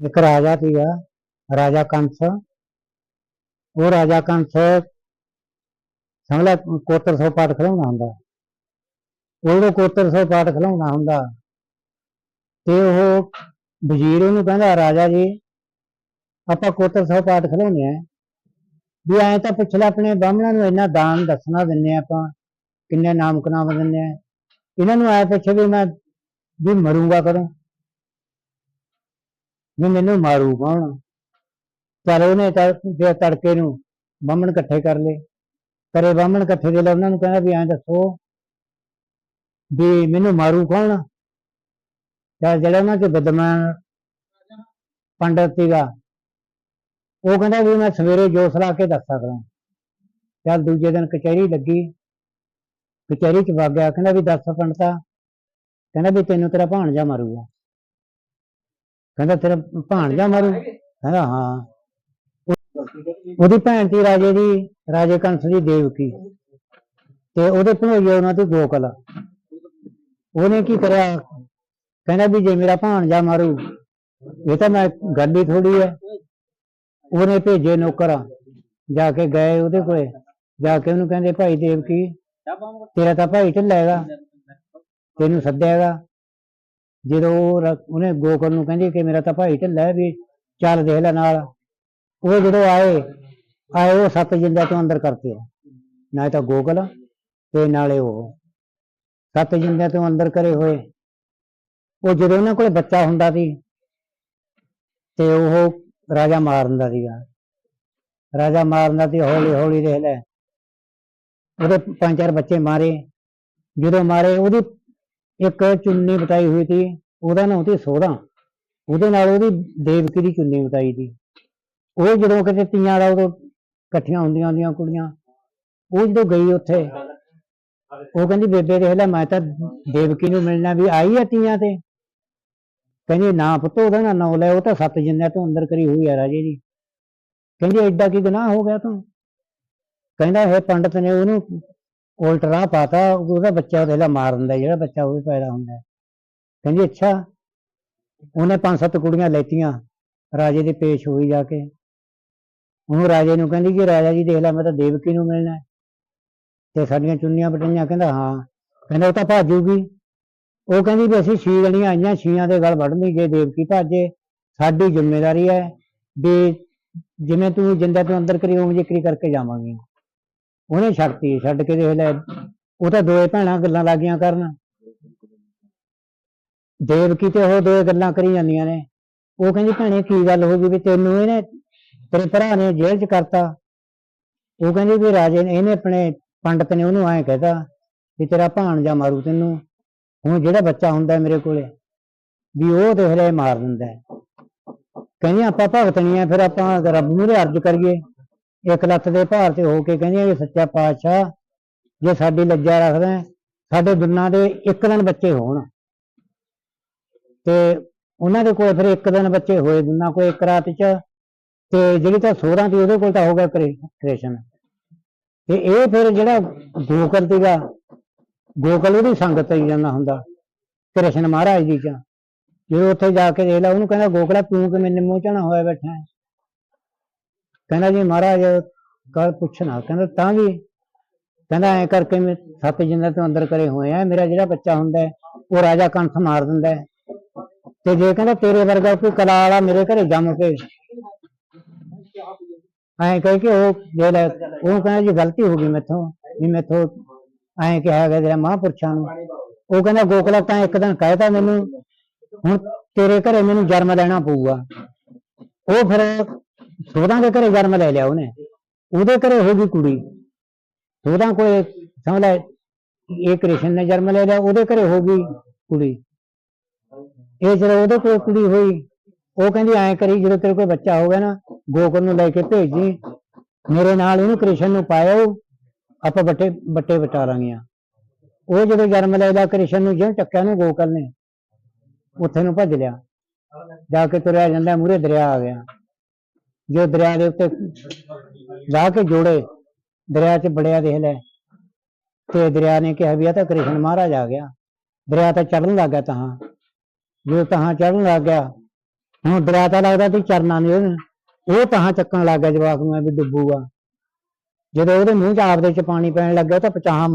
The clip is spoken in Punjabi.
ਇੱਕ ਰਾਜਾ ਸੀਗਾ ਰਾਜਾ ਕੰਸ ਉਹ ਰਾਜਾ ਕੰਸ ਸਮਝ ਕੋਤਰ ਸੌ ਪਾਠ ਖਲਾਉਣਾ ਹੁੰਦਾ ਉਹ ਕੋਤਰ ਸੌ ਪਾਠ ਖਲਾਉਣਾ ਹੁੰਦਾ ਤੇ ਉਹ ਵਜ਼ੀਰ ਉਹਨੂੰ ਕਹਿੰਦਾ ਰਾਜਾ ਜੀ ਆਪਾਂ ਕੋਤਰ ਸੋ ਪਾਠ ਖਲਾਉਣੇ ਆ ਵੀ ਐਂ ਤਾਂ ਪੁੱਛ ਆਪਣੇ ਬਾਹਮਣਾਂ ਨੂੰ ਇੰਨਾ ਦਾਨ ਦੱਸਣਾ ਦਿੰਨੇ ਆ ਆਪਾਂ ਕਿੰਨੇ ਨਾਮ ਨਾਮ ਦਿੰਨੇ ਆ ਇਹਨਾਂ ਨੂੰ ਐ ਪੁੱਛ ਵੀ ਮੈਂ ਵੀ ਮਰੂੰਗਾ ਕਦੋਂ ਵੀ ਮੈਨੂੰ ਮਾਰੂ ਕੌਣ ਚਲ ਉਹਨੇ ਤਾਂ ਫਿਰ ਤੜਕੇ ਨੂੰ ਬਾਹਮਣ ਇਕੱਠੇ ਕਰ ਲਏ। ਕਰੇ ਬਾਹਮਣ ਇਕੱਠੇ ਦੇ ਲੈ ਉਹਨਾਂ ਨੂੰ ਕਹਿੰਦਾ ਵੀ ਐਂ ਦੱਸੋ ਵੀ ਮੈਨੂੰ ਮਾਰੂ ਕੌਣ ਚਲ ਜਿਹੜਾ ਉਹਨਾਂ ਕੇ ਬਦਮਾਨ ਪੰਡਤ ਸੀਗਾ, ਉਹ ਕਹਿੰਦਾ ਵੀ ਮੈਂ ਸਵੇਰੇ ਜੋਸ ਲਾ ਕੇ ਦੱਸ ਸਕਦਾ। ਚੱਲ ਦੂਜੇ ਦਿਨ ਕਚਹਿਰੀ ਲੱਗੀ। ਕਚਹਿਰੀ ਚ ਵਗ ਗਿਆ, ਕਹਿੰਦਾ ਵੀ ਦੱਸ ਪੰਡਤਾ, ਕਹਿੰਦਾ ਵੀ ਤੈਨੂੰ ਤੇਰਾ ਭਾਣਜਾ ਮਾਰੂਗਾ। ਕਹਿੰਦਾ ਤੇਰਾ ਭਾਣਜਾ ਮਾਰੂ। ਕਹਿੰਦਾ ਹਾਂ। ਉਹ- ਉਹਦੀ ਭੈਣ ਸੀ ਰਾਜੇ ਦੀ ਰਾਜੇ ਕੰਸ ਦੀ ਦੇਵਕੀ। ਤੇ ਉਹਦੇ ਭਣੋਈਏ ਉਹਨਾਂ ਦੀ ਗੋਕਲ ਉਹਨੇ ਕੀ ਕਰਿਆ? ਕਹਿੰਦਾ ਵੀ ਜੇ ਮੇਰਾ ਭਾਣਜਾ ਮਾਰੂ ਇਹ ਤਾਂ ਮੈਂ ਗੱਲ ਹੀ ਥੋੜੀ ਹੈ ਉਹਨੇ ਭੇਜੇ ਨੌਕਰ। ਜਾ ਕੇ ਗਏ ਉਹਦੇ ਕੋਲੇ। ਜਾ ਕੇ ਉਹਨੂੰ ਕਹਿੰਦੇ ਭਾਈ ਦੇਵਕੀ ਤੇਰਾ ਤਾਂ ਭਾਈ ਢਿੱਲਾ ਹੈਗਾ। ਤੈਨੂੰ ਸੱਦਿਆ ਹੈਗਾ। ਜਦੋਂ ਉਹ ਰ- ਉਹਨੇ ਗੋਕਲ ਨੂੰ ਕਹਿੰਦੀ ਕਿ ਮੇਰਾ ਤਾਂ ਭਾਈ ਢਿੱਲਾ ਹੈ ਵੀ ਚੱਲ ਦੇਖ ਲੈ ਨਾਲ। ਉਹ ਜਦੋਂ ਆਏ ਆਏ ਉਹ ਸੱਤ ਜਿੰਦਿਆਂ ਤੋਂ ਅੰਦਰ ਕਰਤੇ ਨਾ ਤਾਂ ਗੋਕਲ ਤੇ ਨਾਲੇ ਉਹ। ਸੱਤ ਜਿੰਦਿਆਂ ਤੋਂ ਅੰਦਰ ਕਰੇ ਹੋਏ। ਉਹ ਜਦੋਂ ਉਹਨਾਂ ਕੋਲੇ ਬੱਚਾ ਹੁੰਦਾ ਸੀ ਤੇ ਉਹ ਰਾਜਾ ਮਾਰ ਦਿੰਦਾ ਸੀਗਾ। ਰਾਜਾ ਮਾਰ ਦਿੰਦਾ ਸੀ, ਹੌਲੀ ਹੌਲੀ ਦੇਖ ਲੈ। ਉਹਦੇ ਪੰਜ ਚਾਰ ਬੱਚੇ ਮਾਰੇ। ਜਦੋਂ ਮਾਰੇ, ਉਹਦੀ ਇੱਕ ਚੁੰਨੀ ਬਤਾਈ ਹੋਈ ਸੀ, ਉਹਦਾ ਨਾਮ ਸੀ ਸੋਹਰਾ। ਉਹਦੇ ਨਾਲ ਉਹਦੀ ਦੇਵਕੀ ਦੀ ਚੁੰਨੀ ਬਤਾਈ ਸੀ। ਉਹ ਜਦੋਂ ਕਿਤੇ ਤੀਆਂ ਦਾ ਉਦੋਂ ਇਕੱਠੀਆਂ ਹੁੰਦੀਆਂ ਹੁੰਦੀਆਂ ਕੁੜੀਆਂ, ਉਹ ਜਦੋਂ ਗਈ ਉੱਥੇ, ਉਹ ਕਹਿੰਦੀ, ਬੇਬੇ, ਦੇਖ ਲੈ, ਮੈਂ ਤਾਂ ਦੇਵਕੀ ਨੂੰ ਮਿਲਣਾ ਵੀ ਆਈ ਆ ਤੀਆਂ ਤੇ। ਕਹਿੰਦੀ, ਨਾ ਪੁੱਤ, ਉਹਦਾ ਨਾ ਨਾਂ ਲੈ, ਉਹ ਤਾਂ ਸੱਤ ਜਿੰਨਿਆਂ ਤੋਂ ਅੰਦਰ ਕਰੀ ਹੋਈ ਆ ਰਾਜੇ ਦੀ। ਕਹਿੰਦੀ, ਐਡਾ ਕੀ ਗੁਨਾਹ ਹੋ ਗਿਆ ਤੂੰ? ਕਹਿੰਦਾ, ਇਹ ਪੰਡਤ ਨੇ ਉਹਨੂੰ ਉਲਟ ਰਾਹ ਪਾਤਾ, ਉਹਦਾ ਬੱਚਾ ਉਹਦੇ ਨਾਲ ਮਾਰ ਦਿੰਦਾ, ਜਿਹੜਾ ਬੱਚਾ ਉਹ ਵੀ ਪੈਦਾ ਹੁੰਦਾ। ਕਹਿੰਦੀ, ਅੱਛਾ, ਉਹਨੇ ਪੰਜ ਸੱਤ ਕੁੜੀਆਂ ਲੈਤੀਆਂ ਰਾਜੇ ਦੇ ਪੇਸ਼ ਹੋਈ ਜਾ ਕੇ। ਉਹਨੂੰ ਰਾਜੇ ਨੂੰ ਕਹਿੰਦੀ ਕਿ ਰਾਜਾ ਜੀ ਦੇਖ ਲੈ, ਮੈਂ ਤਾਂ ਦੇਵਕੀ ਨੂੰ ਮਿਲਣਾ ਤੇ ਸਾਡੀਆਂ ਚੁੰਨੀਆਂ ਬਟਈਆਂ ਕਹਿੰਦਾ, ਹਾਂ। ਕਹਿੰਦਾ, ਉਹ ਤਾਂ ਭਾਜੂਗੀ ਉਹ ਕਹਿੰਦੀ ਵੀ ਅਸੀਂ ਛੀ ਜਣੀਆਂ ਆਈਆਂ, ਛੀਆਂ ਦੇ ਗਲ ਵੜਨੀ ਜੇ ਦੇਵਕੀ ਭਾਜੇ। ਸਾਡੀ ਜ਼ਿੰਮੇਵਾਰੀ ਹੈ ਵੀ ਜਿਵੇਂ ਤੂੰ ਜਿੰਦਾ ਤੋਂ ਅੰਦਰ ਕਰੀ, ਉਵੇਂ ਜ਼ਿਕਰੀ ਕਰਕੇ ਜਾਵਾਂਗੇ। ਉਹਨੇ ਛੱਡਤੀ, ਛੱਡ ਕੇ ਦੇਖ ਲੈ, ਉਹ ਤਾਂ ਦੋਏ ਭੈਣਾਂ ਗੱਲਾਂ ਲੱਗੀਆਂ ਕਰਨ। ਦੇਵਕੀ ਤੇ ਉਹ ਦੋਏ ਗੱਲਾਂ ਕਰੀ ਜਾਂਦੀਆਂ ਨੇ। ਉਹ ਕਹਿੰਦੀ, ਭੈਣੇ, ਕੀ ਗੱਲ ਹੋ ਗਈ ਵੀ ਤੈਨੂੰ ਇਹਨੇ, ਤੇਰੇ ਭਰਾ ਨੇ ਜੇਲ੍ਹ 'ਚ ਕਰਤਾ? ਉਹ ਕਹਿੰਦੀ ਵੀ ਰਾਜੇ ਨੇ, ਇਹਨੇ ਆਪਣੇ ਪੰਡਤ ਨੇ ਉਹਨੂੰ ਐਂ ਕਹਿਤਾ ਵੀ ਤੇਰਾ ਭਾਣਜਾ ਮਾਰੂ ਤੈਨੂੰ। ਹੁਣ ਜਿਹੜਾ ਬੱਚਾ ਹੁੰਦਾ ਮੇਰੇ ਕੋਲੇ, ਵੀ ਉਹ ਦੇਖ ਲੈ ਮਾਰ ਦਿੰਦਾ ਕਹਿੰਦੀ, ਆਪਾਂ ਭਗਤਣੀਆਂ ਫਿਰ ਆਪਾਂ ਰੱਬ ਨੂੰ ਦੇ ਅਰਜ਼ ਕਰੀਏ। ਇੱਕ ਲੱਤ ਦੇ ਭਾਰ ਤੇ ਹੋ ਕੇ ਕਹਿੰਦੀਆਂ ਵੀ ਸੱਚਾ ਪਾਤਸ਼ਾਹ, ਜੇ ਸਾਡੀ ਲੱਜਾ ਰੱਖਦਾ ਸਾਡੇ ਦੁੰਨਾਂ ਦੇ ਇੱਕ ਦਿਨ ਬੱਚੇ ਹੋਣ। ਤੇ ਉਹਨਾਂ ਦੇ ਕੋਲ ਫਿਰ ਇੱਕ ਦਿਨ ਬੱਚੇ ਹੋਏ, ਦੁੰਨਾਂ ਕੋਲ ਇੱਕ ਰਾਤ ਚ, ਤੇ ਜਿਹੜੀ ਤਾਂ ਸੋਹਰਾਂ ਦੀ ਉਹਦੇ ਕੋਲ ਤਾਂ ਹੋ ਗਿਆ ਕ੍ਰੇਸ਼ਨ। ਤੇ ਇਹ ਫਿਰ ਜਿਹੜਾ ਗੋਕਲ ਸੀਗਾ, ਗੋਕਲ ਉਹਦੀ ਸੰਗਤ ਹੀ ਜਾਂਦਾ ਹੁੰਦਾ, ਕ੍ਰਿਸ਼ਨ ਮਹਾਰਾਜ ਜੀ ਚ। ਜਦੋਂ ਉੱਥੇ ਜਾ ਕੇ ਦੇਖ ਲਾ, ਉਹਨੂੰ ਕਹਿੰਦਾ, ਗੋਕਲਾ ਤੂੰ ਕਿ ਮੈਨੂੰ ਮੂੰਹ ਝਾਣਾ ਹੋਇਆ ਬੈਠਾ ਹੈ? ਕਹਿੰਦਾ ਜੀ ਮਹਾਰਾਜ ਕੱਲ ਪੁੱਛਣਾ ਕਹਿੰਦਾ ਤਾਂ ਵੀ, ਕਹਿੰਦਾ ਐ ਕਰਕੇ ਮੈਂ ਸੱਤ ਜਿੰਨਾਂ ਤੋਂ ਅੰਦਰ ਕਰੇ ਹੋਏ ਆ, ਮੇਰਾ ਜਿਹੜਾ ਬੱਚਾ ਹੁੰਦਾ ਉਹ ਰਾਜਾ ਕੰਠ ਮਾਰ ਦਿੰਦਾ ਤੇ ਜੇ ਕਹਿੰਦਾ ਤੇਰੇ ਵਰਗਾ ਕੋਈ ਕਲਾ ਵਾਲਾ ਮੇਰੇ ਘਰੇ ਜੰਮ ਕੇ ਐਂ ਕਹਿ ਕੇ ਉਹ ਜੇ ਉਹ ਕਹਿੰਦਾ ਜੀ ਗਲਤੀ ਹੋ ਗਈ ਮੈਥੋਂ, ਵੀ ਮੈਥੋਂ ਐਂ ਕਿਹਾ ਗਿਆ ਜਿਹੜਾ ਮਹਾਂਪੁਰਸ਼ਾਂ ਨੂੰ। ਉਹ ਕਹਿੰਦਾ ਗੋਕਲਾ, ਤਾਂ ਇੱਕ ਦਿਨ ਕਹਿਤਾ ਮੈਨੂੰ, ਹੁਣ ਤੇਰੇ ਘਰੇ ਮੈਨੂੰ ਜਨਮ ਲੈਣਾ ਪਊਗਾ। ਉਹ ਫਿਰ ਸੋਧਾਂ ਦੇ ਘਰੇ ਜਨਮ ਲੈ ਲਿਆ ਉਹਨੇ। ਉਹਦੇ ਘਰੇ ਹੋ ਗਈ ਕੁੜੀ। ਸੋਧਾਂ ਕੋਲੇ ਸਮਝ ਲੈ, ਇਹ ਕ੍ਰਿਸ਼ਨ ਨੇ ਜਨਮ ਲੈ ਲਿਆ, ਉਹਦੇ ਘਰੇ ਹੋ ਗਈ ਕੁੜੀ। ਇਹ ਜਦੋਂ ਉਹਦੇ ਕੋਲ ਕੁੜੀ ਹੋਈ, ਉਹ ਕਹਿੰਦੀ, ਐਂ ਕਰੀ, ਜਦੋਂ ਤੇਰੇ ਕੋਈ ਬੱਚਾ ਹੋ ਗਿਆ ਨਾ, ਗੋਕੁਲ ਨੂੰ ਲੈ ਕੇ ਭੇਜੀ। ਮੇਰੇ ਨਾਲ ਇਹਨੂੰ ਕ੍ਰਿਸ਼ਨ ਨੂੰ ਪਾਇਓ। ਆਪਾਂ ਬੱਟੇ ਬੱਟੇ ਵਟਾ ਲਾਂਗੀਆਂ। ਉਹ ਜਦੋਂ ਜਨਮ ਲੈ ਲਿਆ, ਕ੍ਰਿਸ਼ਨ ਨੂੰ ਜਿਉਂ ਚੱਕਿਆ ਨੂੰ ਗੋਕਲ ਨੇ, ਉੱਥੇ ਨੂੰ ਭੱਜ ਲਿਆ। ਜਾ ਕੇ ਤੁਰਿਆ ਜਾਂਦਾ ਮੂਰੇ ਦਰਿਆ ਆ ਗਿਆ। ਜੋ ਦਰਿਆ ਦੇ ਉੱਤੇ ਲਾ ਕੇ ਜੋੜੇ, ਦਰਿਆ 'ਚ ਬੜਿਆ ਦੇਖ ਲੈ। ਤੇ ਦਰਿਆ ਨੇ ਕਿਹਾ ਵੀ ਆ ਤਾਂ ਕ੍ਰਿਸ਼ਨ ਮਹਾਰਾਜ ਆ ਗਿਆ। ਦਰਿਆ ਤਾਂ ਚੜਨ ਲੱਗ ਗਿਆ ਤਾਂ ਜਦੋਂ ਤਾਂ ਚੜਨ ਲੱਗ ਗਿਆ, ਹੁਣ ਦਰਿਆ ਤਾਂ ਲੱਗਦਾ ਤੇ ਚਰਨਾ ਨਹੀਂ ਉਹਨੇ। ਉਹ ਤਾਂ ਚੱਕਣ ਲੱਗ ਗਿਆ ਜਵਾਕ ਨੂੰ ਵੀ ਡੁੱਬੂਗਾ। ਜਦੋਂ ਉਹਦੇ ਮੂੰਹ 'ਚ ਆਪਦੇ 'ਚ ਪਾਣੀ ਪੈਣ ਲੱਗਾ ਉਹ ਤਾਂ ਪਚਾਹ